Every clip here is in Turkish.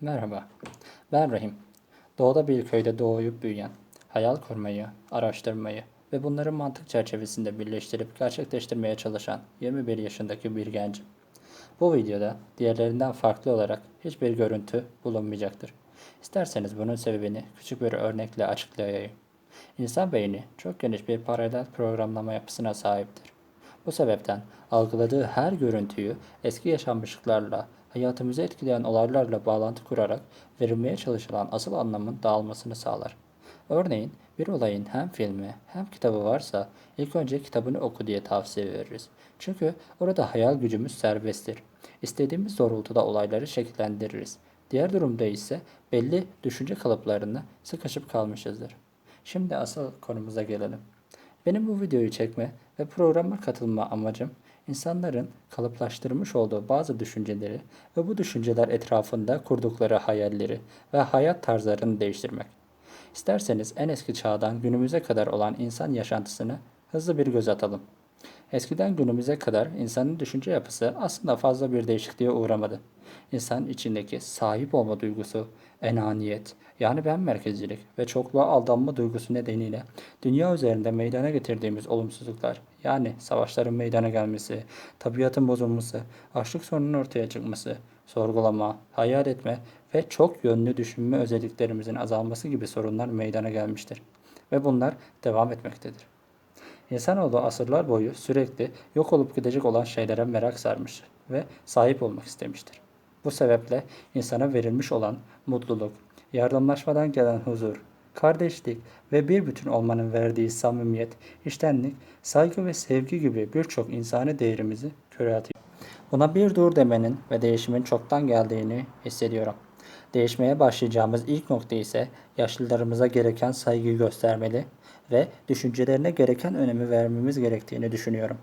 Merhaba, ben Rahim. Doğuda bir köyde doğuyup büyüyen, hayal kurmayı, araştırmayı ve bunları mantık çerçevesinde birleştirip gerçekleştirmeye çalışan 21 yaşındaki bir gencim. Bu videoda diğerlerinden farklı olarak hiçbir görüntü bulunmayacaktır. İsterseniz bunun sebebini küçük bir örnekle açıklayayım. İnsan beyni çok geniş bir paralel programlama yapısına sahiptir. Bu sebepten algıladığı her görüntüyü eski yaşanmışlıklarla, hayatımızı etkileyen olaylarla bağlantı kurarak verilmeye çalışılan asıl anlamın dağılmasını sağlar. Örneğin bir olayın hem filmi hem kitabı varsa ilk önce kitabını oku diye tavsiye veririz. Çünkü orada hayal gücümüz serbesttir. İstediğimiz doğrultuda olayları şekillendiririz. Diğer durumda ise belli düşünce kalıplarına sıkışıp kalmışızdır. Şimdi asıl konumuza gelelim. Benim bu videoyu çekme ve programa katılma amacım insanların kalıplaştırmış olduğu bazı düşünceleri ve bu düşünceler etrafında kurdukları hayalleri ve hayat tarzlarını değiştirmek. İsterseniz en eski çağdan günümüze kadar olan insan yaşantısını hızlı bir göz atalım. Eskiden günümüze kadar insanın düşünce yapısı aslında fazla bir değişikliğe uğramadı. İnsan içindeki sahip olma duygusu, enaniyet, yani ben merkezcilik ve çokluğa aldanma duygusu nedeniyle dünya üzerinde meydana getirdiğimiz olumsuzluklar, yani savaşların meydana gelmesi, tabiatın bozulması, açlık sorunun ortaya çıkması, sorgulama, hayal etme ve çok yönlü düşünme özelliklerimizin azalması gibi sorunlar meydana gelmiştir. Ve bunlar devam etmektedir. İnsanoğlu asırlar boyu sürekli yok olup gidecek olan şeylere merak sarmış ve sahip olmak istemiştir. Bu sebeple insana verilmiş olan mutluluk, yardımlaşmadan gelen huzur, kardeşlik ve bir bütün olmanın verdiği samimiyet, iştenlik, saygı ve sevgi gibi birçok insani değerimizi köreltiyor. Buna bir dur demenin ve değişimin çoktan geldiğini hissediyorum. Değişmeye başlayacağımız ilk nokta ise yaşlılarımıza gereken saygıyı göstermeli ve düşüncelerine gereken önemi vermemiz gerektiğini düşünüyorum.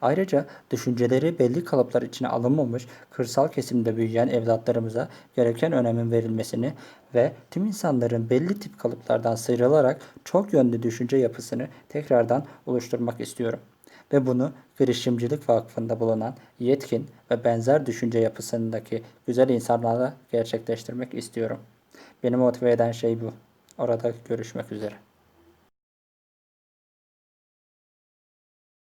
Ayrıca düşünceleri belli kalıplar içine alınmamış kırsal kesimde büyüyen evlatlarımıza gereken önemin verilmesini ve tüm insanların belli tip kalıplardan sıyrılarak çok yönlü düşünce yapısını tekrardan oluşturmak istiyorum ve bunu Girişimcilik Vakfı'nda bulunan yetkin ve benzer düşünce yapısındaki güzel insanlarla gerçekleştirmek istiyorum. Beni motive eden şey bu. Orada görüşmek üzere.